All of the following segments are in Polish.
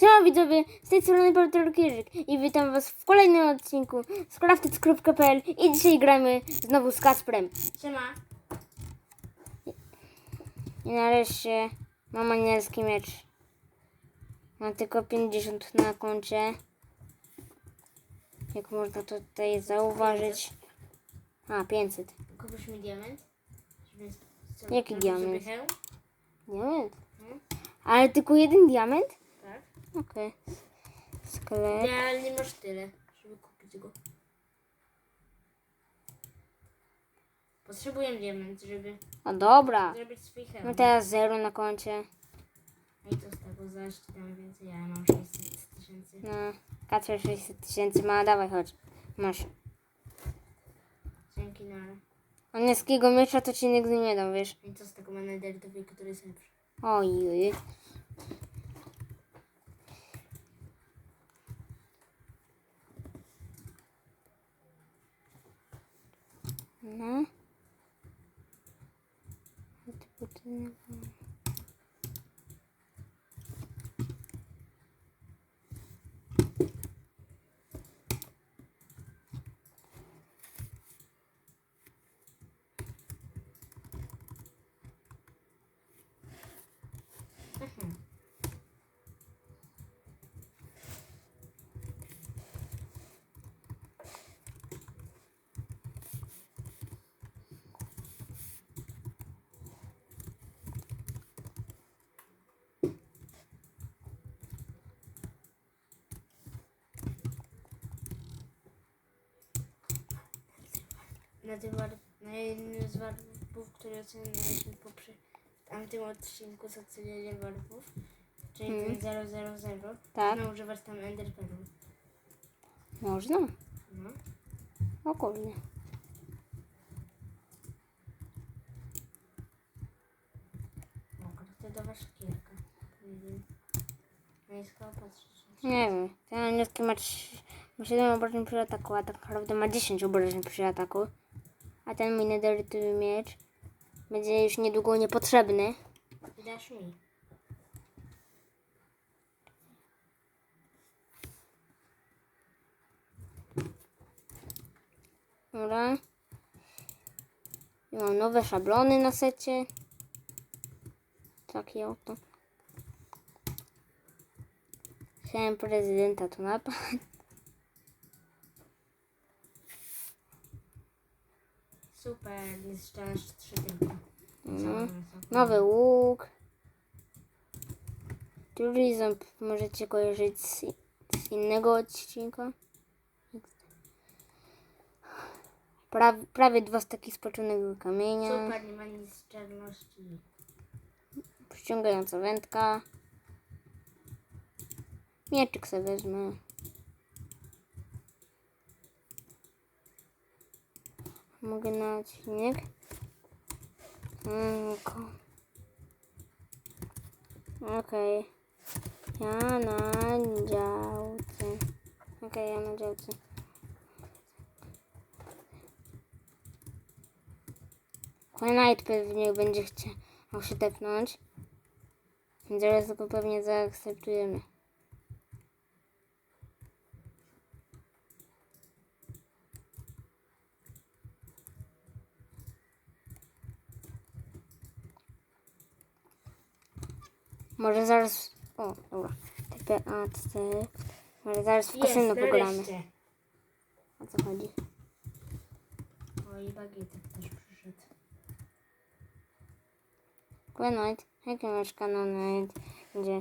Siema widzowie, z tej strony Piotr Kierzyk i witam was w kolejnym odcinku z crafted.pl i dzisiaj gramy znowu z Kasprem. Siema. I nareszcie mam anielski miecz. Mam tylko 50 na koncie. Jak można to tutaj zauważyć. A, 500. Kupisz mi diament? Żeby, Jaki żeby diament? hełm? Diament. Hmm? Ale tylko jeden diament? Okej. Sklep. Nie, ale nie masz tyle, żeby kupić go. Potrzebuję diament, żeby A dobra. zrobić swój hełm. No teraz zero na koncie. I co z tego, zaś ci dam więcej, ja mam 600 tysięcy. No, Kacper 600 tysięcy ma, dawaj chodź. Masz. Dzięki na... Anielskiego miecza to ci nigdy nie dam, wiesz. I co z tego, ma netheritowy, który jest lepszy. Ojej. No. A ty budynek. Mhm. Na tym war- na jednym z warpów, który ocenialiśmy w tamtym odcinku z oceniania warpów, czyli Mhm. ten 000, Tak. można używać tam enderpearl. Można? No. O kurde. Kredytowa szkierka. No i skoro patrzysz. Nie wiem. Ten anielski mecz ma 7 obrażeń przy ataku, a tak naprawdę ma 10 obrażeń przy ataku. A ten mój nederytowy miecz będzie już niedługo niepotrzebny. Dasz mi. Dobra. I mam nowe szablony na secie. Takie oto. Chciałem prezydenta tu. Super, niezniszczalność 3 tylko. No. Nowy łuk. Tourism możecie kojarzyć z, z innego odcinka. Pra, prawie dwa staki spoczonego kamienia. Super, nie ma niezniszczalności. Przyciągająca wędka. Mieczyk sobie wezmę. Mogę na odcinek. Mm, Okej. Ja na działce. Okej, ja na działce. Knight pewnie będzie chciał się tepnąć. Więc Zaraz go pewnie zaakceptujemy. Może zaraz... O, dobra. TP, a, cztery. Może zaraz w kasyno pogramy. O co chodzi? O, i bagietek też przyszedł. Knight. Jakie masz kanony? Gdzie?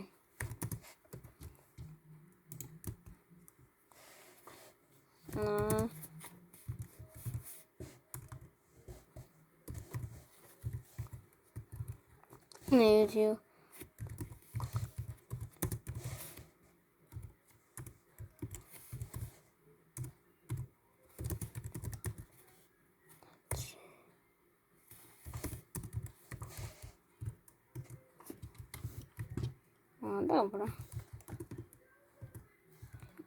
No. Na YouTube. O, dobra.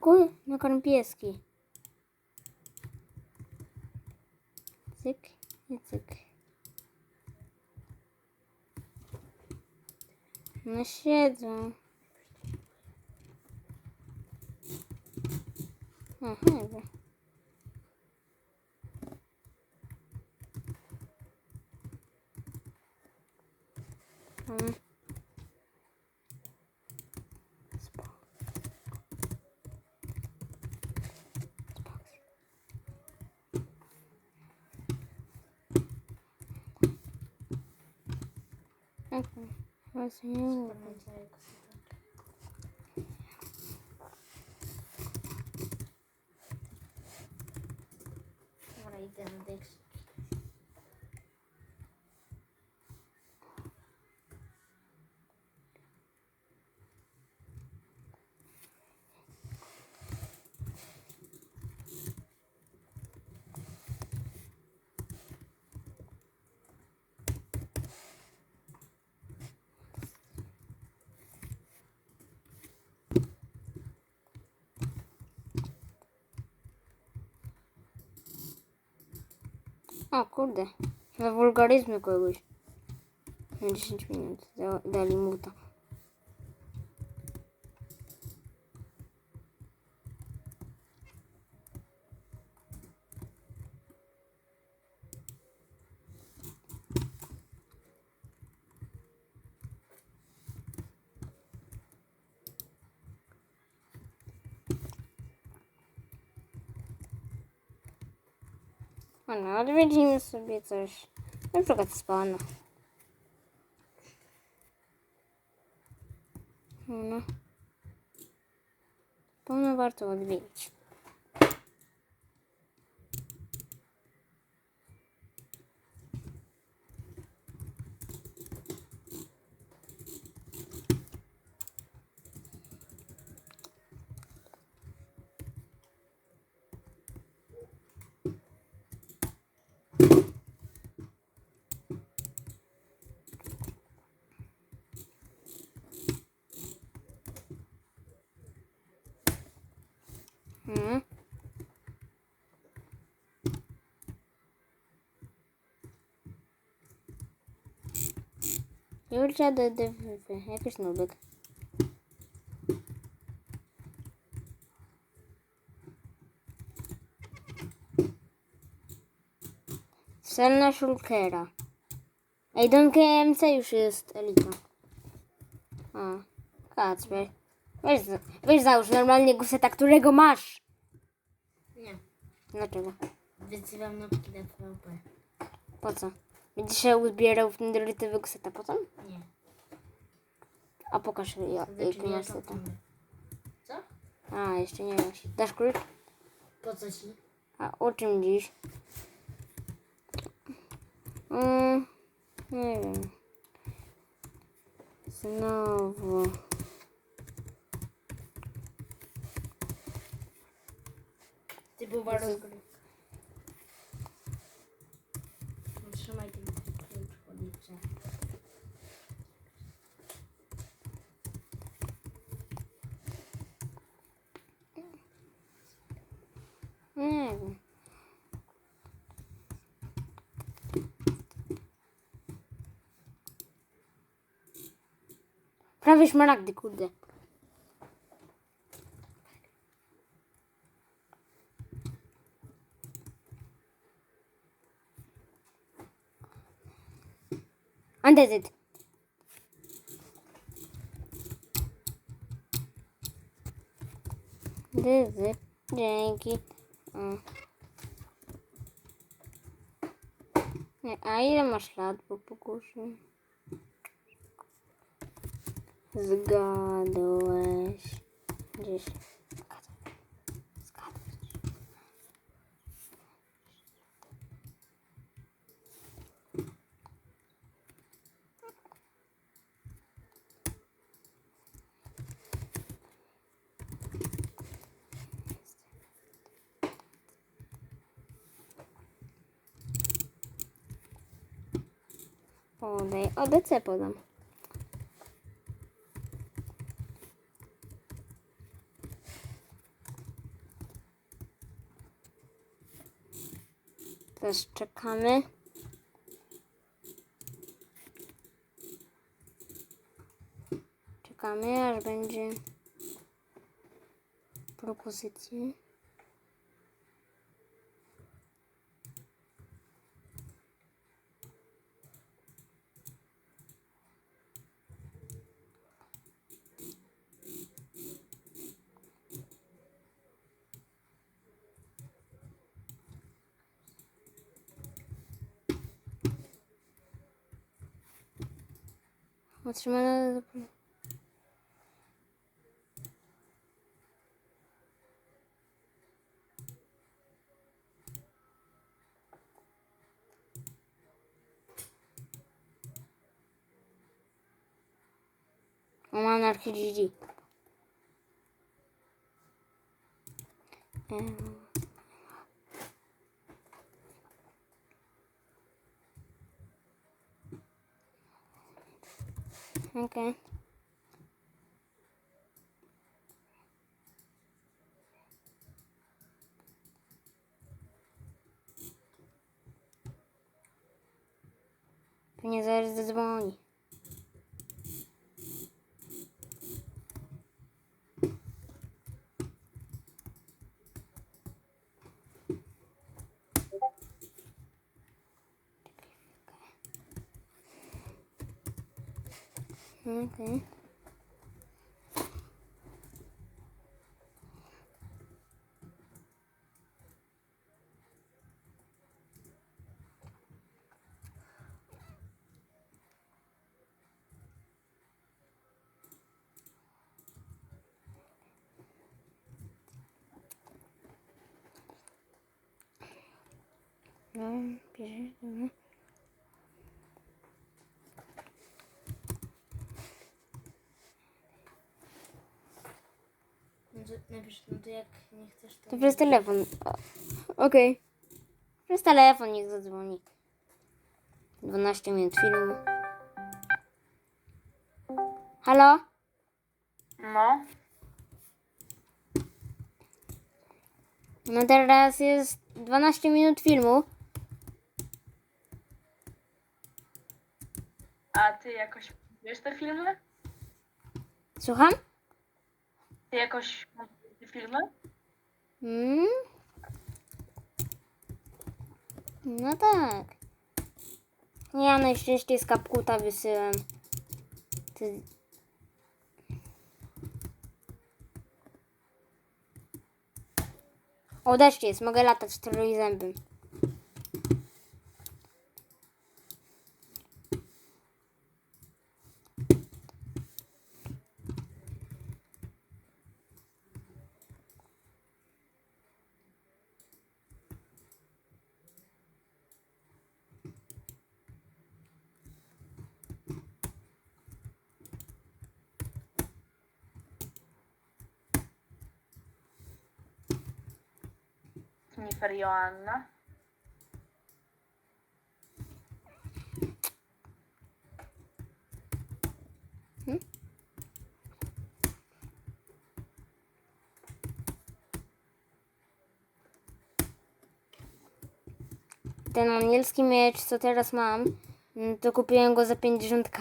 Kuj, nakarm pieski. Cyk i cyk. No siedzą. Aha, wiem. Mm. Właśnie nie wiem. O kurde, chyba wulgaryzmy kogoś. Na 10 minut da- dali mu to. O no, odwiedzimy sobie coś. Na przykład spana. No. Spana warto odwiedzić. Hmm. Do DWP, jakiś nubek. Selna Shulkera. Ej, Don KMC już jest elita. A, Kacper. Weź, weź załóż normalnie guseta, którego masz. Nie. Dlaczego? Wyzywam nopki na PvP. Po co? Będziesz się uzbierał w nedorytowego seta potem? Nie. A pokaż ja, Znaczy nie masz to seta. Co? A, jeszcze nie masz. Dasz klucz? Po co ci? A o czym dziś? Mm, nie wiem. Znowu. Typowa rozgrywka. No, Prawie szmaragdy, kurde. Andezyt. Andezyt. Dzięki. Mm. A ile masz lat, bo pokuszę? Zgadłeś. Gdzieś. Podaj. O, DC podam. Teraz czekamy. Czekamy, aż będzie propozycja. Otrzymane. do- O, mam archidzi. Okej. Pewnie zaraz zadzwoni. Okej. No, bierze, dobra. No to napisz, no to jak nie chcesz to... To przez telefon. Okej. Przez telefon niech zadzwoni. 12 minut filmu. Halo? No, No teraz jest 12 minut filmu. a ty jakoś wiesz te filmy? Słucham? Ty jakoś te filmy? Hmm? No tak. Ja najszczęściej z kapkuta wysyłam. Ty... O, deszcz jest, mogę latać trójzębym. Jennifer Joanna. Ten anielski miecz, co teraz mam, mm, to kupiłem go za 50k.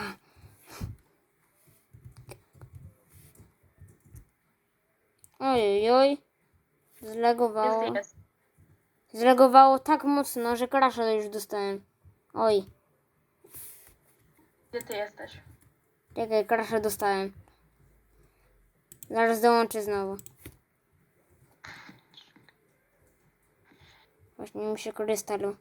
Ojej, zlegowało. Jest, jest. Zlegowało tak mocno, że crasha już dostałem. Oj, Gdzie ty jesteś? czekaj, crasha dostałem. Zaraz dołączę znowu. Właśnie mi się korystalu.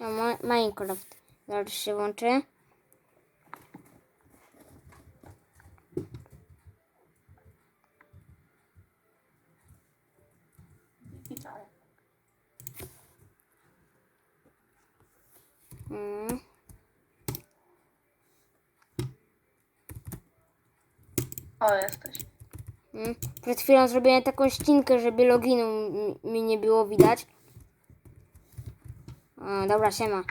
O, Ma- Minecraft. Zaraz się włączy. Mm. O, jesteś. Mm. Przed chwilą zrobiłem taką ścinkę, żeby loginu mi nie było widać. O, dobra, siema.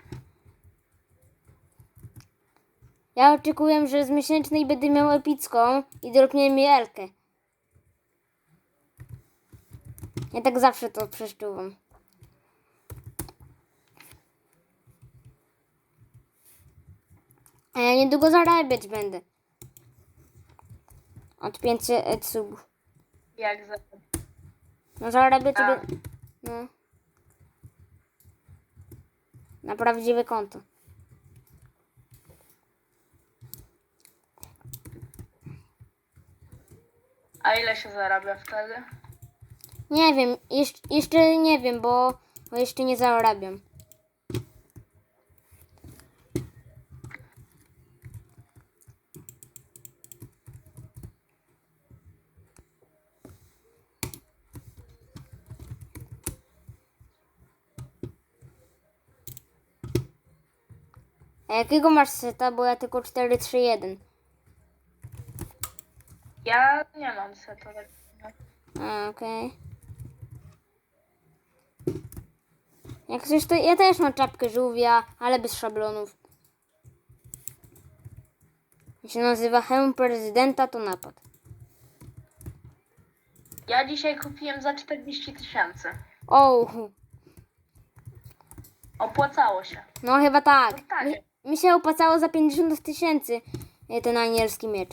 Ja oczekuję, że z miesięcznej będę miał epicką i dropnie mi Elkę. Ja tak zawsze to przeszczuwam. A ja niedługo zarabiać będę. Od 500 subów. Jak za... No zarabiać A. sobie... No na prawdziwe konto. A ile się zarabia wtedy? Nie wiem, jeszcze, jeszcze nie wiem, bo, bo jeszcze nie zarabiam. A jakiego masz seta? Bo ja tylko 4-3-1. Ja nie mam setu. tak- A, okej. Jak coś to ja też mam czapkę żółwia, ale bez szablonów. się nazywa hełm prezydenta, to napad. Ja dzisiaj kupiłem za 40 tysięcy. O, Opłacało się. no chyba tak. No tak. Mi, się opłacało za 50 tysięcy e, ten anielski miecz.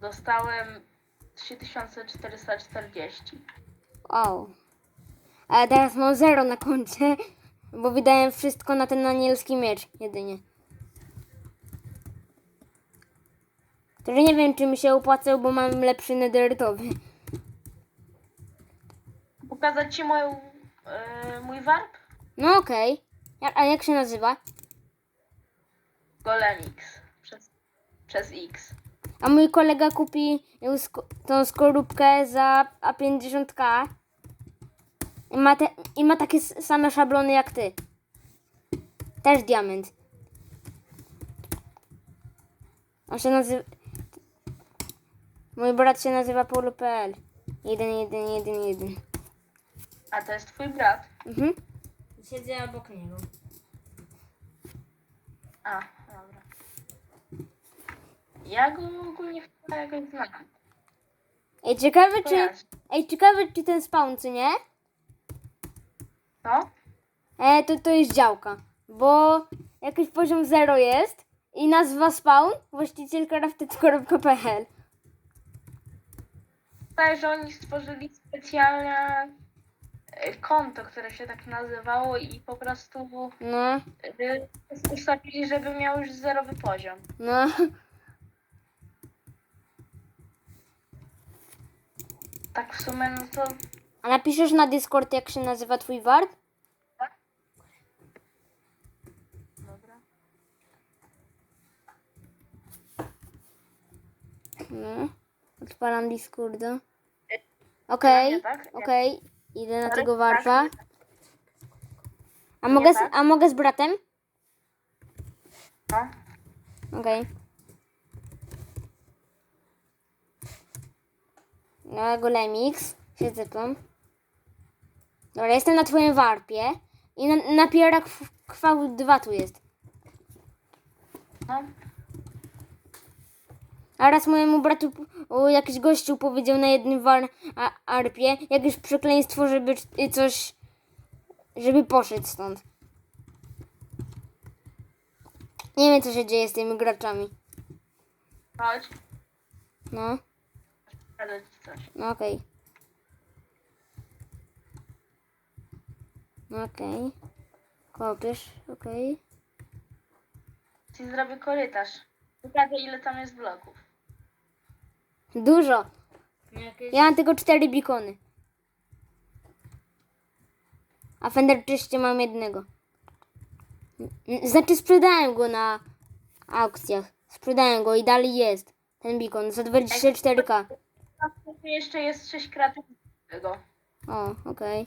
Dostałem 3440. O. Ale teraz mam zero na koncie, bo wydałem wszystko na ten anielski miecz jedynie. Który nie wiem, czy mi się opłacał, bo mam lepszy nederytowy. Pokazać ci moją, yy, mój warp? No okej. Ja- A jak się nazywa? Golemix. Przez, przez X. A mój kolega kupi ją sko- tą skorupkę za a 50k. I ma, te, I ma takie s- same szablony jak ty. Też diament. On się nazywa... Mój brat się nazywa Polo.pl. 1111. A to jest twój brat? Mhm. Siedzę obok niego. A, dobra. Ja go ogólnie chyba jakoś znam. Ej, ciekawe czy... Kojarzę. Ej, ciekawe czy ten spawn, czy nie? No? E, to, to jest działka, bo jakiś poziom 0 jest i nazwa spawn właściciel crafted.pl. Tak, że oni stworzyli specjalne e, konto, które się tak nazywało i po prostu No, e, ustawili, żeby miał już zerowy poziom. no. Tak w sumie, no to A napiszesz na Discord jak się nazywa twój wart? Dobra. No. Odpalam Discorda. Okej, nie, tak? Okej. Idę na tego tak, warpa. A mogę, z, tak. a mogę z bratem? No. Okej. No, golemix. Się zypam. Dobra, jestem na twoim warpie. I na, napierak V2 tu jest. no. A raz mojemu bratu o, jakiś gościu powiedział na jednym war, a, arpie jakieś przekleństwo, żeby c- coś... Żeby poszedł stąd. Nie wiem, co się dzieje z tymi graczami. Chodź, No, pokażę ci coś. no okej. No okej. Kopiesz, okej. Ci zrobię korytarz. Pokażę ile tam jest bloków. Dużo. Jakieś... Ja mam tylko cztery bikony. A Fender czyście mam jednego. Znaczy sprzedałem go na aukcjach. Sprzedałem go i dalej jest. Ten bikon za 24k. Tam jeszcze jest 6 kratów tego. O, okej.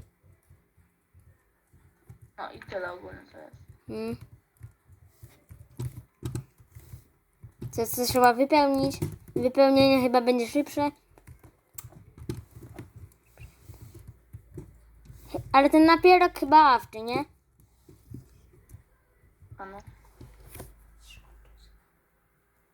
No i tyle ogólnie to jest. Mm. Co, co trzeba wypełnić? Wypełnienie chyba będzie szybsze. Ale ten napierak chyba awczy, nie? A no.